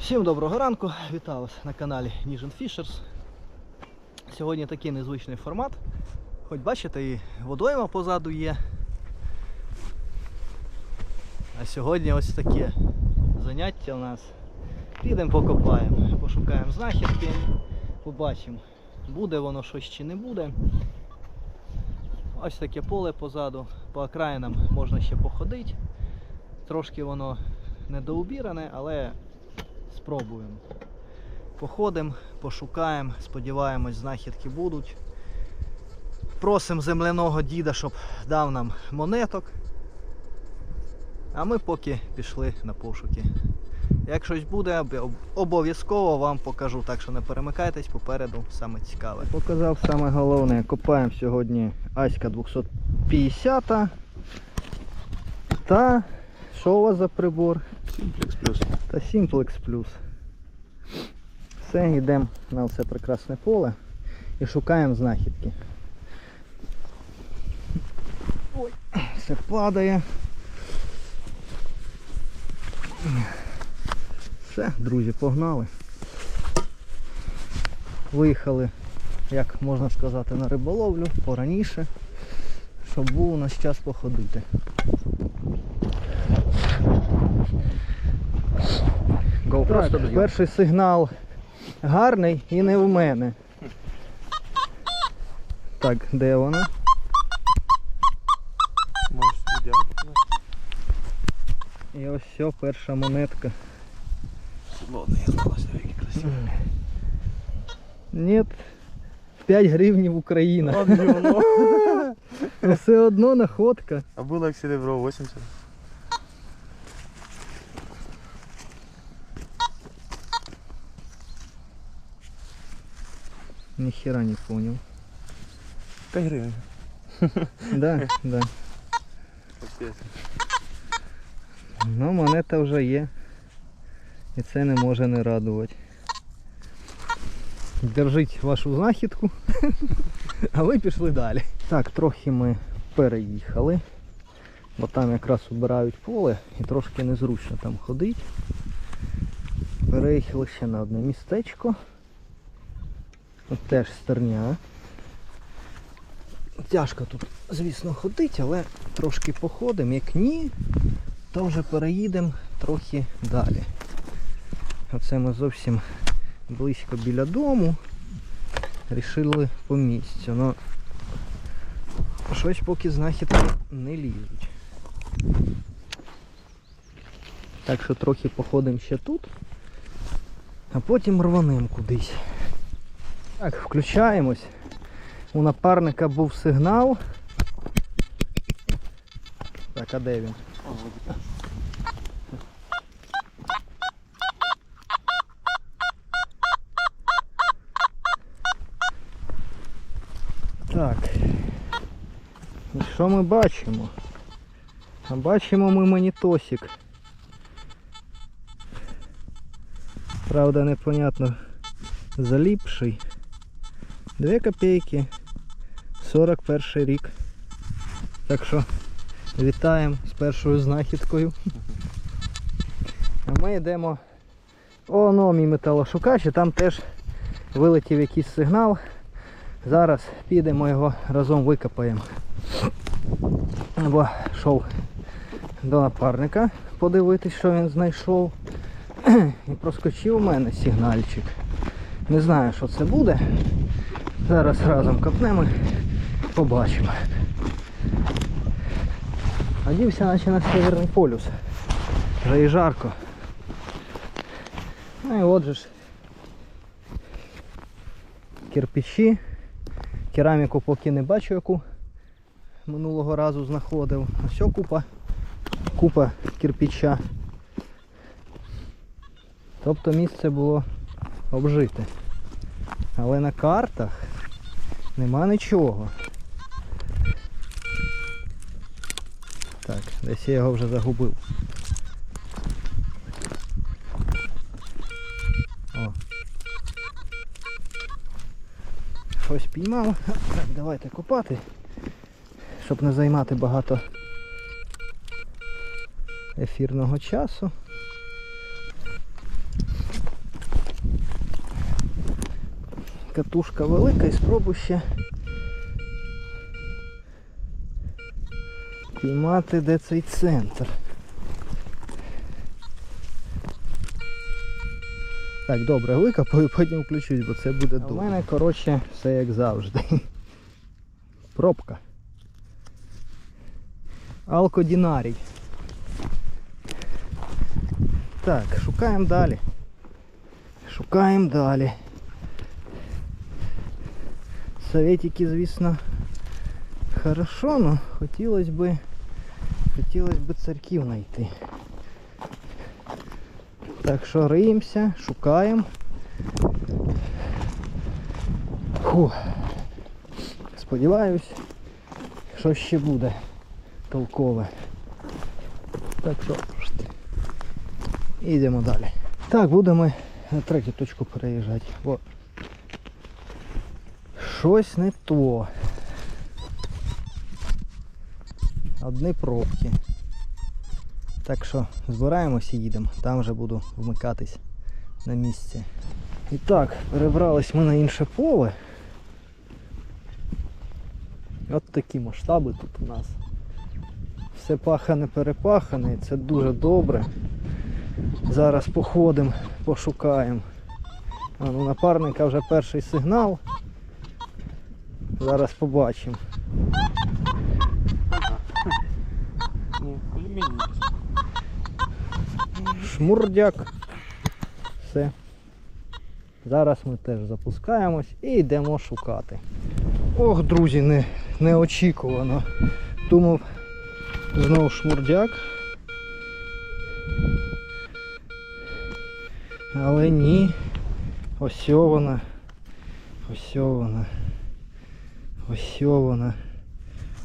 Всім доброго ранку, вітаю вас на каналі Ніжин Fishers. Сьогодні такий незвичний формат. Хоч бачите, і водойма позаду є. А сьогодні ось таке заняття у нас. Підемо покопаємо, пошукаємо знахідки, побачимо, буде воно щось чи не буде. Ось таке поле позаду, по окраїнам можна ще походити. Трошки воно недоубіране, але спробуємо. Походимо, пошукаємо, сподіваємось, знахідки будуть. Просимо земляного діда, щоб дав нам монеток. А ми поки пішли на пошуки. Як щось буде, обов'язково вам покажу, так що не перемикайтесь, попереду саме цікаве. Показав саме головне. Копаємо сьогодні Аська 250 та що у вас за прибор? Simplex Plus. та Simplex Plus. Все, йдемо на це прекрасне поле і шукаємо знахідки. Ой, все падає. Все, друзі, погнали. Виїхали, як можна сказати, на риболовлю пораніше, щоб був у нас час походити. GoPro перший сигнал гарний і не в мене. Так, де вона? І ось все, перша монетка. Ладно, я склалася, які красиві. Ні, 5 гривнів Україна. Ладно, Все одно находка. А було як серебро 80. Ніхера не понял. 5 гривень. Да, да. Ну, монета вже є. І це не може не радувати. Держіть вашу знахідку, а ви пішли далі. Так, трохи ми переїхали, бо там якраз убирають поле і трошки незручно там ходити. Переїхали ще на одне містечко. Тут теж стерня. Тяжко тут, звісно, ходити, але трошки походимо. Як ні, то вже переїдемо трохи далі. Оце ми зовсім близько біля дому. Рішили по місцю. Но щось поки знахідки не лізуть. Так що трохи походимо ще тут, а потім рванемо кудись. Так, включаємось. У напарника був сигнал. Так, а де він? Так. І що ми бачимо? А бачимо ми монітосик. Правда, непонятно заліпший. 2 копійки. 41 рік. Так що вітаємо з першою знахідкою. А ми йдемо. Оно мій металошукач, і там теж вилетів якийсь сигнал. Зараз підемо його разом викопаємо. Бо йшов до напарника подивитись, що він знайшов. І проскочив у мене сигнальчик. Не знаю, що це буде. Зараз разом копнемо, побачимо. Одівся наче на Северний полюс. Вже і жарко. Ну і от же ж кирпичі. Кераміку поки не бачу, яку минулого разу знаходив. Ось купа, купа кирпича. Тобто місце було обжите. Але на картах нема нічого. Так, десь я його вже загубив. О. Щось піймав. Так, давайте копати, щоб не займати багато ефірного часу. Катушка велика і спробую ще піймати, де цей центр. Так, добре, викопаю, потім включусь, бо це буде довго. У мене, коротше, все як завжди. Пробка. Алкодінарій. Так, шукаємо далі. Шукаємо далі. Советики, звісно, хорошо, но хотілося би хотілося б царьків знайти. Так що риємося, шукаємо. Фу. Сподіваюсь, що ще буде толкове. Так що йдемо далі. Так, будемо на третю точку переїжджати. Щось не то. Одні пробки. Так що збираємося і їдемо. Там вже буду вмикатись на місці. І так, перебрались ми на інше поле. От такі масштаби тут у нас. Все пахане перепахане, це дуже добре. Зараз походимо, пошукаємо. А, ну, напарника вже перший сигнал. Зараз побачимо. Шмурдяк. Все. Зараз ми теж запускаємось і йдемо шукати. Ох, друзі, не, неочікувано. Думав, знову шмурдяк. Але ні. Ось вона. Ось вона. Ось вона.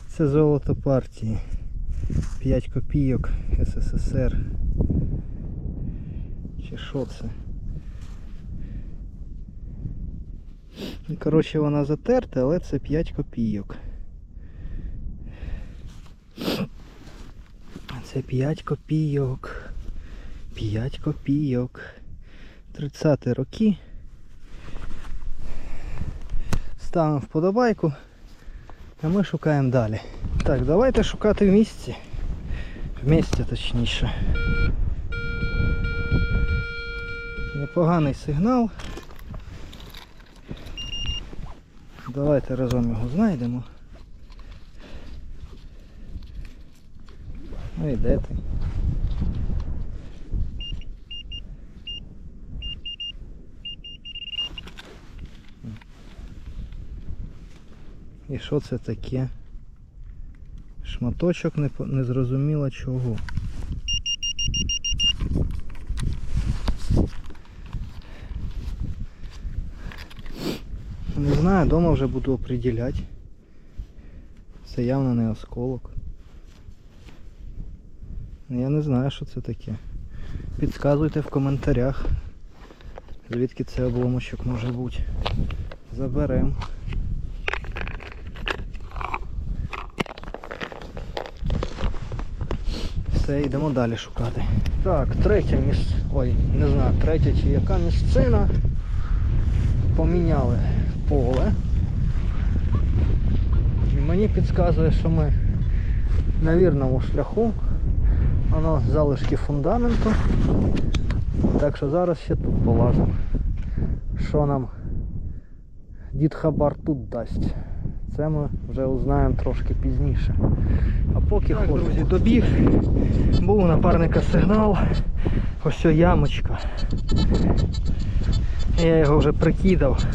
Це золото партії. 5 копійок СССР. Чи що це? Коротше, вона затерта, але це 5 копійок. Це 5 копійок. 5 копійок. 30 роки. Ставимо вподобайку. А ми шукаємо далі. Так, давайте шукати в місці. В місті точніше. Непоганий сигнал. Давайте разом його знайдемо. Ну і де ти? І що це таке? Шматочок не, не зрозуміло чого. Не знаю, дома вже буду определяти. Це явно не осколок. Я не знаю, що це таке. Підказуйте в коментарях, звідки це обломочок може бути. Заберемо. Все, йдемо далі шукати. Так, третя міс... Ой, не знаю, третя чи яка місцина. Поміняли поле. І мені підказує, що ми на вірному шляху. Воно залишки фундаменту. Так що зараз ще тут полазимо. Що нам дід Хабар тут дасть. Це ми вже узнаємо трошки пізніше. А поки так, друзі, добіг. Був у напарника сигнал. Ось ямочка. Я його вже прикидав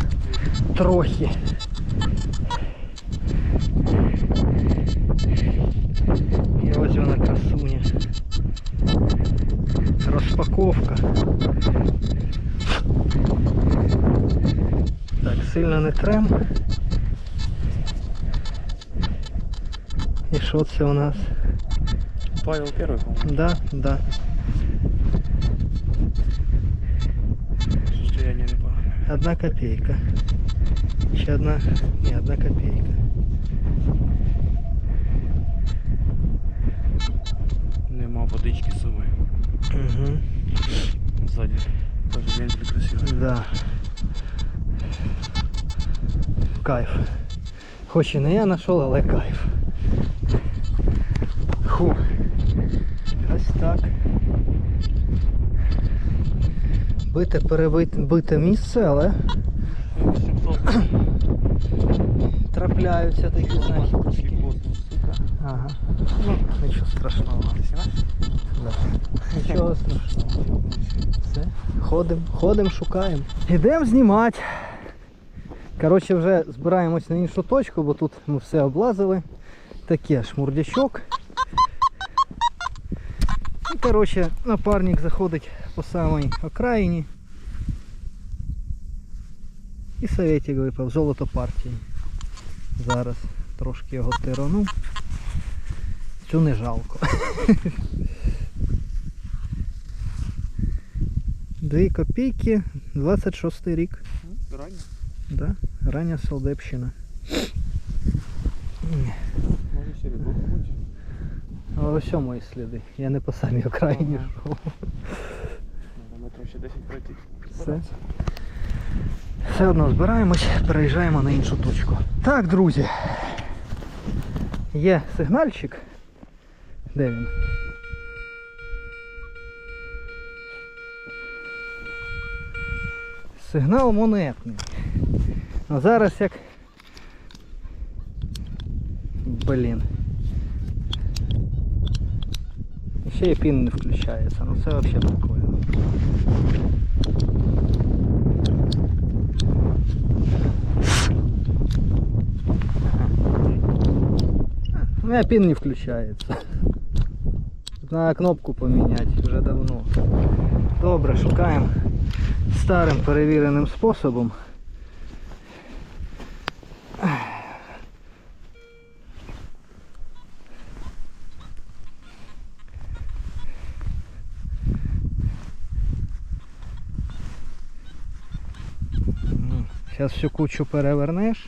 трохи. І ось вона красуня. Розпаковка. Так, сильно не трем. І що це у нас? Павел первый, по-моему. Да, да. Состояние непогане. Одна копейка. Ще одна. Ні, одна копейка. Нема водички з собою. Угу. Сзади. Даже вентиль красивый. Да. кайф. Хоч і не я знайшов, але кайф. Фу. Ось так. Бите перебите бите місце, але 700 трапляються такі знахідки. Ага. Ну, нічого страшного. Да. Нічого страшного. Все. Ходимо, ходимо, шукаємо. Ідемо знімати. Коротше, вже збираємось на іншу точку, бо тут ми все облазили. Таке шмурдячок. Коротше, напарник заходить по самій окраїні. І советик випав, золото партії. Зараз трошки його тирану. Цю не жалко. Дві копійки, 26 рік. Ранньо. Да, рання солдепщина. Може серебро побудь. А ось о мої сліди. Я не по самій окраїні Ага. метрів ще 10 пройти. Все. Все одно збираємось, переїжджаємо на іншу точку. Так, друзі. Є сигнальчик. Де він? Сигнал монетний. А зараз як. Блін. І Ще і пін не включається. Ну це взагалі прикольно. У меня пин не включается. Надо кнопку поменять вже давно. Добре, шукаємо старим перевіреним способом. Зараз всю кучу перевернеш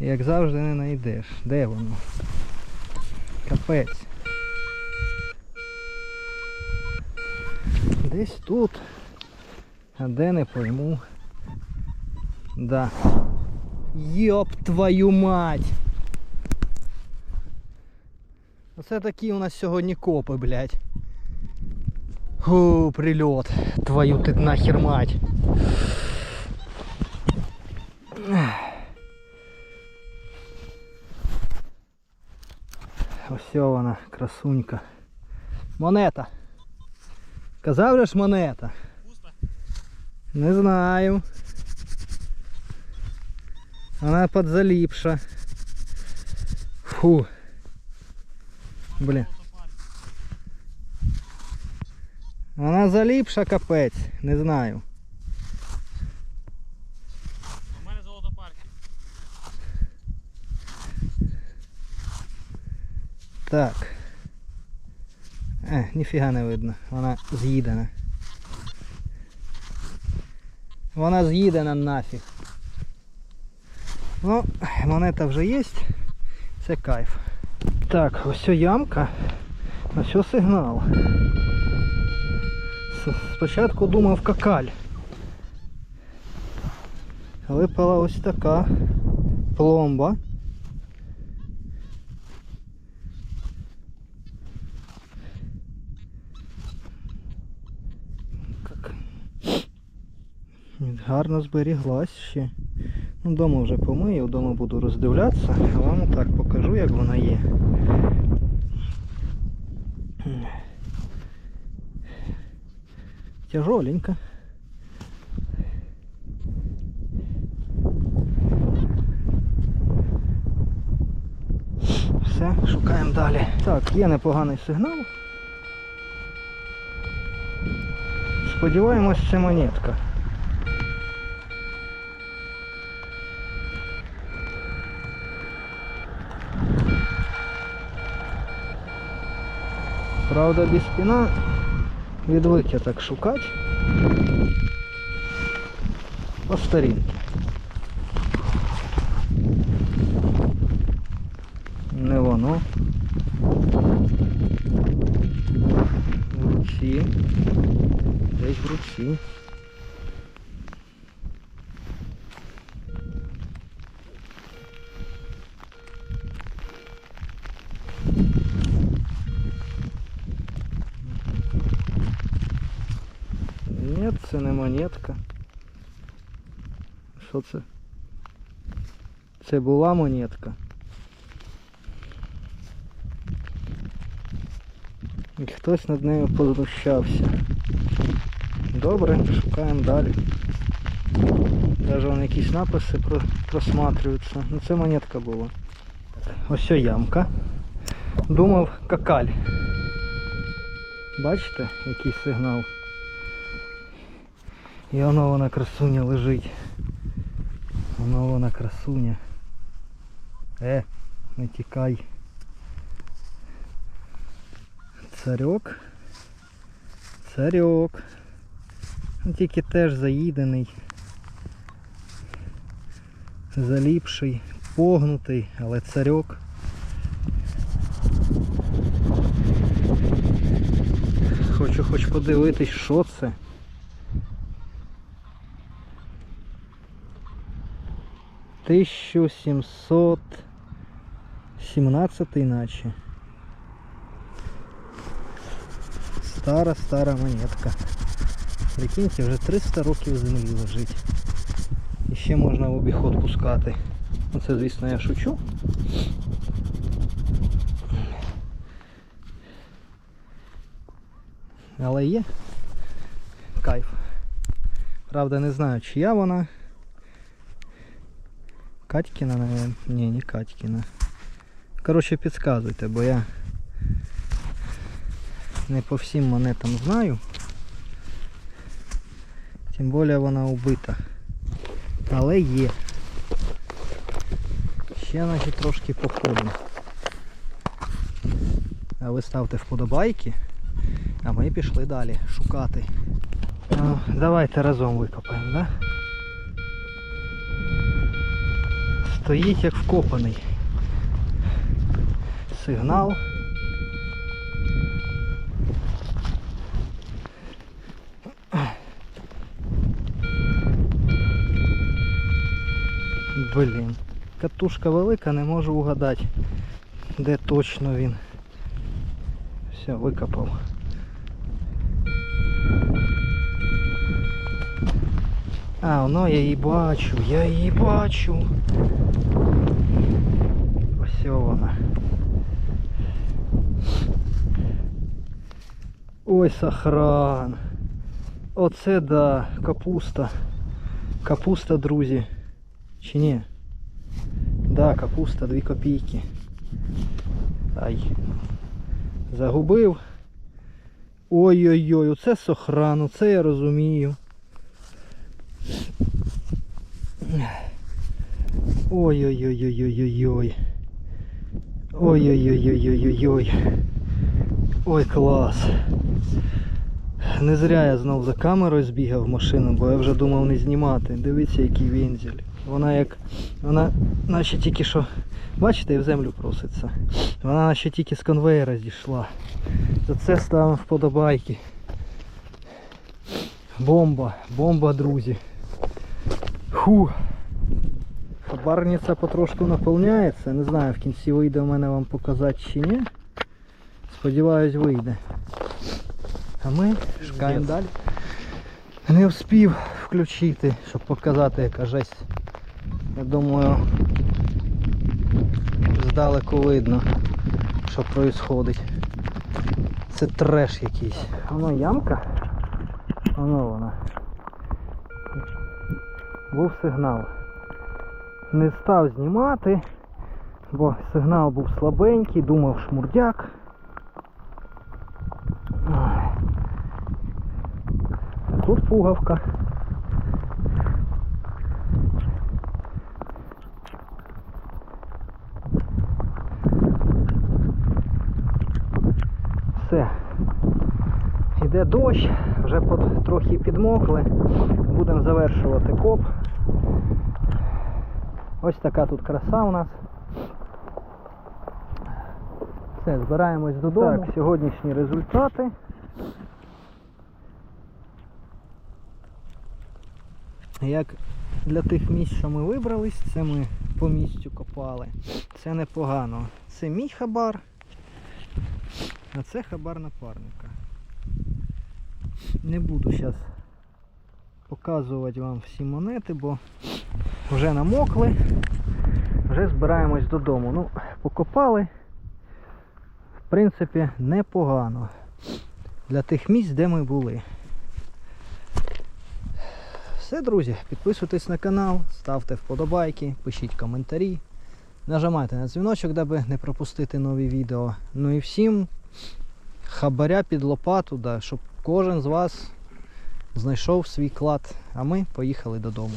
і як завжди не знайдеш. Де воно? Капець. Десь тут. А де не пойму. Да. Йоп твою мать! Оце такі у нас сьогодні копи, блядь. Фу, прильот. Твою ти нахер мать. Ось вона, красунька. Монета. Казав же ж монета. Не знаю. Вона подзаліпша. Фу. Блін. Вона заліпша капець. Не знаю. Так. Е, ніфіга не видно. Вона з'їдена. Вона з'їдена нафіг. Ну, монета вже є. Це кайф. Так, ось ямка. Ось сигнал. Спочатку думав какаль. Випала ось така пломба. Гарно зберіглась ще. Ну, Дома вже помию, вдома буду роздивлятися, а вам так покажу, як вона є. Тяжоленька. Все, шукаємо далі. Так, є непоганий сигнал. Сподіваємось, це монетка. Правда, без спина відвик я так шукати. По старінки. Не воно. В руці. Десь в руці. Ні, це не монетка. Що це? Це була монетка. І хтось над нею познущався. Добре, шукаємо далі. Даже вон якісь написи про- просматрюються. Ну це монетка була. Ось о ямка. Думав какаль. Бачите, який сигнал? І воно вона красуня лежить. Воно вона красуня. Е, не тікай. Царьок. Царьок. Ну, Тільки теж заїдений. Заліпший, погнутий, але царьок. Хочу хоч подивитись, що це. Тисячу сімсот сімнадцятий наче. Стара стара монетка. Прикиньте, вже 300 років землі лежить. І ще можна в обіход пускати. Ну це звісно я шучу. Але є кайф. Правда не знаю, чия вона. Катькіна, наверное. Ні, не Катькіна. Коротше, підказуйте, бо я не по всім монетам знаю. Тим більше вона убита. Але є. Ще значить трошки походимо. А ви ставте вподобайки, а ми пішли далі шукати. Ну, давайте разом викопаємо, да? Стоїть як вкопаний. Сигнал. Блін. Катушка велика, не можу угадати, де точно він. Все, викопав. А, воно я її бачу, я її бачу. Ось вона. Ой, сохран. Оце да, капуста. Капуста, друзі. Чи ні? Да, капуста, 2 копійки. Ай. Загубив. Ой-ой-ой, оце сохран, оце я розумію. Ой-ой-ой-ой-ой-ой-ой. Ой-ой-ой-ой-ой-ой-ой. Ой, клас. Не зря я знов за камерою збігав в машину, бо я вже думав не знімати. Дивіться, який вензель. Вона як. Вона наче тільки що. Бачите, і в землю проситься. Вона наче тільки з конвейера зійшла. За це ставимо вподобайки. Бомба, бомба, друзі. Фу. Хабарниця потрошку наповняється. Не знаю, в кінці вийде в мене вам показати чи ні. Сподіваюсь, вийде. А ми шукаємо далі. Не встиг включити, щоб показати, яка жесть. Я думаю, здалеку видно, що відбувається. Це треш якийсь. Воно ямка. Воно вона. Був сигнал. Не став знімати, бо сигнал був слабенький, думав шмурдяк. Тут пугавка. Все. Іде дощ, вже под- трохи підмокли. Будемо завершувати коп. Ось така тут краса у нас. Все, збираємось додому. Так, сьогоднішні результати. Як для тих місць, що ми вибрались, це ми по місцю копали. Це непогано. Це мій хабар, а це хабар напарника. Не буду зараз показувати вам всі монети, бо вже намокли. Вже збираємось додому. Ну, покопали. В принципі, непогано. Для тих місць, де ми були. Все, друзі, підписуйтесь на канал, ставте вподобайки, пишіть коментарі. Нажимайте на дзвіночок, даби не пропустити нові відео. Ну і всім хабаря під лопату, да, щоб кожен з вас знайшов свій клад. А ми поїхали додому.